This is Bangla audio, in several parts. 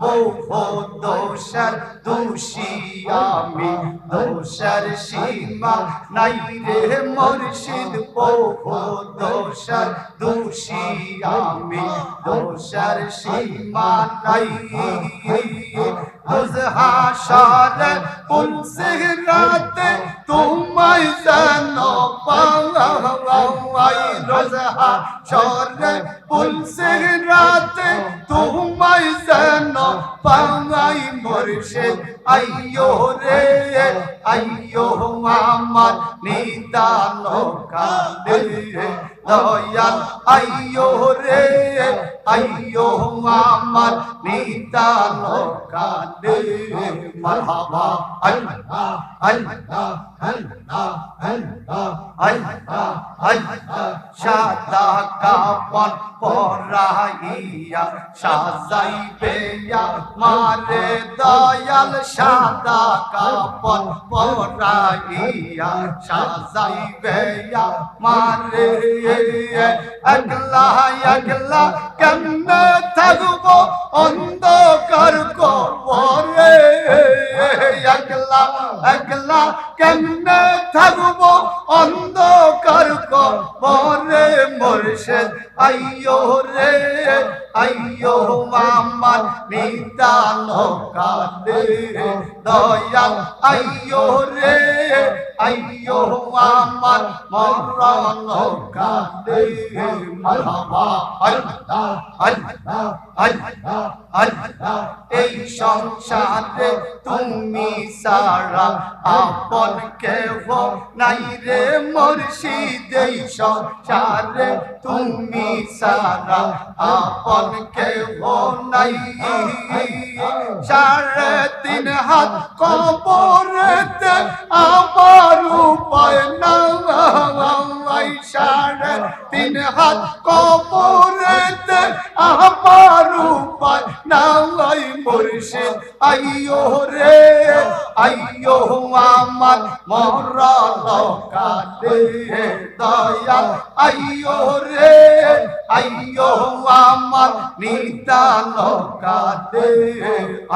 বহু দোষর দোষী আমি। দোষর সীমা নাই রে মুর্শিদ। বহু দোষর দোষী আমি। দোষর সীমা নাই। হাসর কুল সিহরাতে তোমায় যেন পাওয়াই রোজ হাসর কুল সিহরাতে তোমায় যেন মরছে। আইয়ো রে আইয়ো আমার নিদান কালে দয়াল আইয়ো রে আইয়ো আমার নিদান কালে মারহাবা। আল্লাহ আল্লাহ আল্লাহ আল্লাহ আল্লাহ। আল্লাহ সাদা কাপন পরাইয়া সাজাইবে মারে দয়াল সাদা কাপন পরাইয়া সাজাইবে মারে একলা একলা কেমনে থাকব অন্ধকার কবরে একলা একলা কেমনে থাকব? অন্ধকার কবরে মুর্শিদ, আইয়ো রে, আইয়ো আমার নিদান কালে দয়াল, আইয়ো রে, আইয়ো আমার মরণ কালে মারহাবা, আল্লাহ আল্লাহ আল্লাহ আল্লাহ, এই সংসারে তুমি সারা আপন কেহ নাই রে মুর্শিদ এই সংসারে তুমি সারা। আপন কেহ নাই সাড়ে তিন হাত কবরেতে আমার উপায় নাই সাড়ে তিন হাত কবরেতে আমার উপায় নাই মুর্শিদ। আইয়ো রে, আইয়ো আমার মরণ কালে দয়াল। আইয়ো রে, আইয়ো আমার নিদান কালে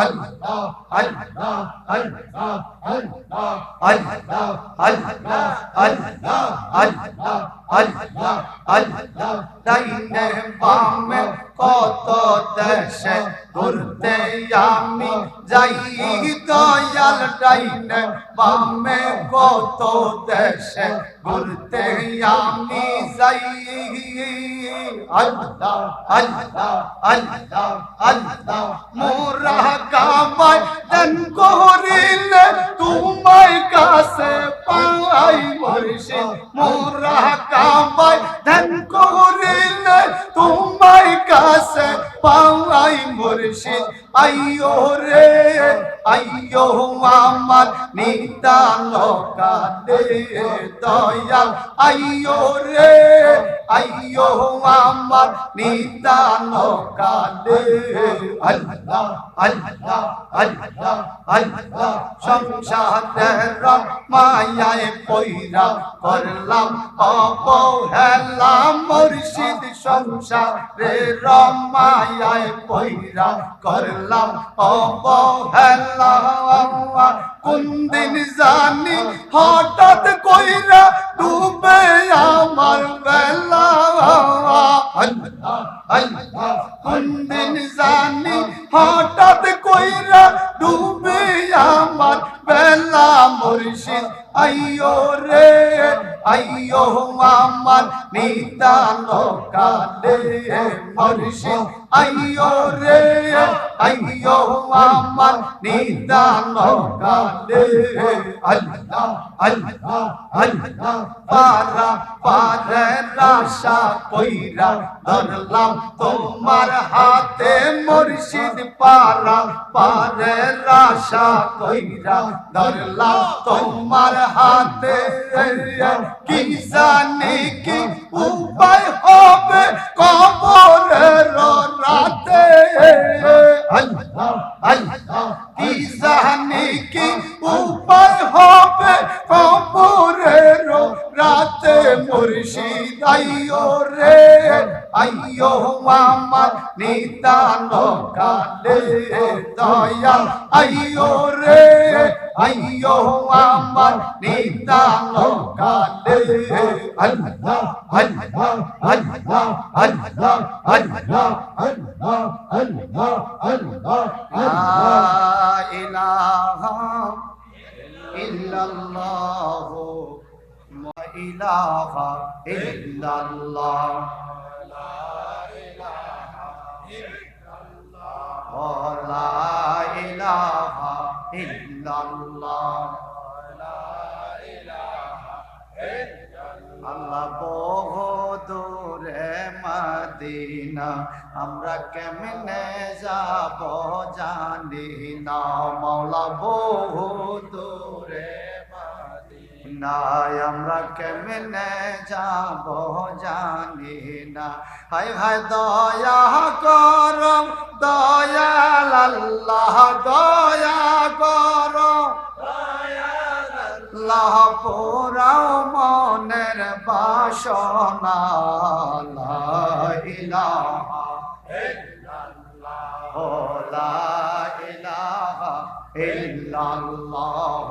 আল্লাহ আল্লাহ আল্লাহ আল্লাহ আল্লাহ আল্লাহ আল্লাহ আল্লাহ আল্লাহ আল্লাহ। ডাইনে বামে কত দেশে ঘুরতে আমি যাই, দয়াল ডাইনে বামে কত দেশে ঘুরতে আমি যাই। আল্লাহ আল্লাহ আল্লাহ আল্লাহ, মোরা কামাই দেন করিলে তোমায় কাছে পাই মুর্শিদ মোরা 哎呦。কালে দয়াল আইয়ো রে আইয়ো আমার নিদান কালে আল্লাহ আল্লাহ আল্লাহ আল্লাহ সংসারের মায়ায় পইরা করলাম অবহেলা মুর্শিদ সংসারের মায়ায় পইরা করলাম অবহেলা কোন দিন জানি হঠাৎ কইরা ডুবে আমার বেলা। কোন দিন জানি হঠাৎ কইরা ডুবে আমার বেলা। মুর্শিদ আইয়ো রে আইয়ো আমার নিদান কালে মুর্শিদ আইয়ো রে আইয়ো আমার নিদান কালে আল্লাহ আল্লাহ আল্লাহ পারা পারে রাশা কইরা ধরলাম তোমার হাতে মুর্শিদ পারা পারে রাশা কইরা ধরলাম তোমার হাতে কি জানি কি উপায় আইয়ো রে আইয়ো আমার নিতান কালে দয়াল আইয়ো রে আইয়ো আমার নিতান কালে আল্লাহ আল্লাহ আল্লাহ আল্লাহ আল্লাহ আল্লাহ আল্লাহ আল্লাহ লা ইলাহা ইল্লাল্লাহ إله إلا الله لا إله إلا الله لا إله إلا الله لا إله إلا الله الله بغدور مدينة আমরা কেমনে যাব জানি না মৌলা বহু দূরে না আমরা কেমনে যাব জানি না। হাই হাই, দয়া করম, দয়াল আল্লাহ, দয়া করম। লাহ পোরাও মনের বাসনা ইলাহা লা ইলাহা ইল্লাল্লাহ।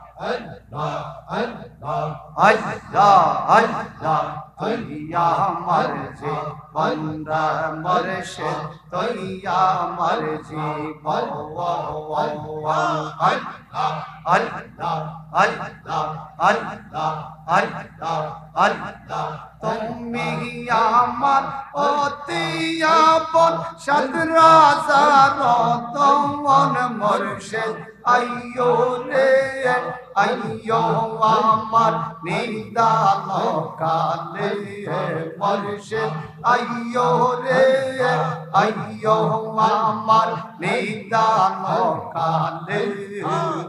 তৈয়া মরজি বন্দা মরশে তৈয়া মরজি তুমি আমার অতিয়া বন সদরা সার তোমার মরশে রে আইয়ো আমার নিদান কালে মরশেদ আইয়ো রে আইয়ো আমার নিদান কালে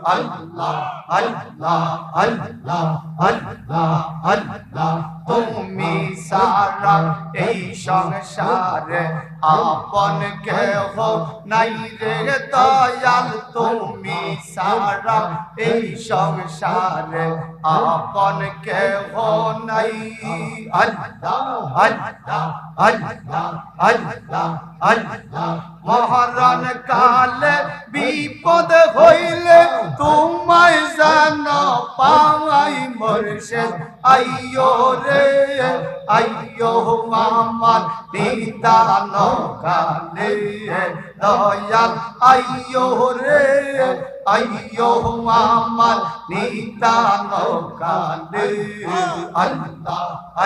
আল্লাহ আল্লাহ আল্লাহ আল্লাহ আল্লাহ তুমি সারা এই সংসারে আপন কেহ নাই রে দয়াল, তুমি সারা এই সংসারে আপন কেহ নাই। আল্লাহ আল্লাহ আল্লাহ আল্লাহ আল্লাহ মহারণ কালে বিপদ হইলে তোমায় যেন পাওয়াই মরশেদ আইয়ো রে, আইয়ো আমার নিদান কালে দয়াল। আইয়ো রে আইয়ো আমার নিদান কালে আল্লাহ।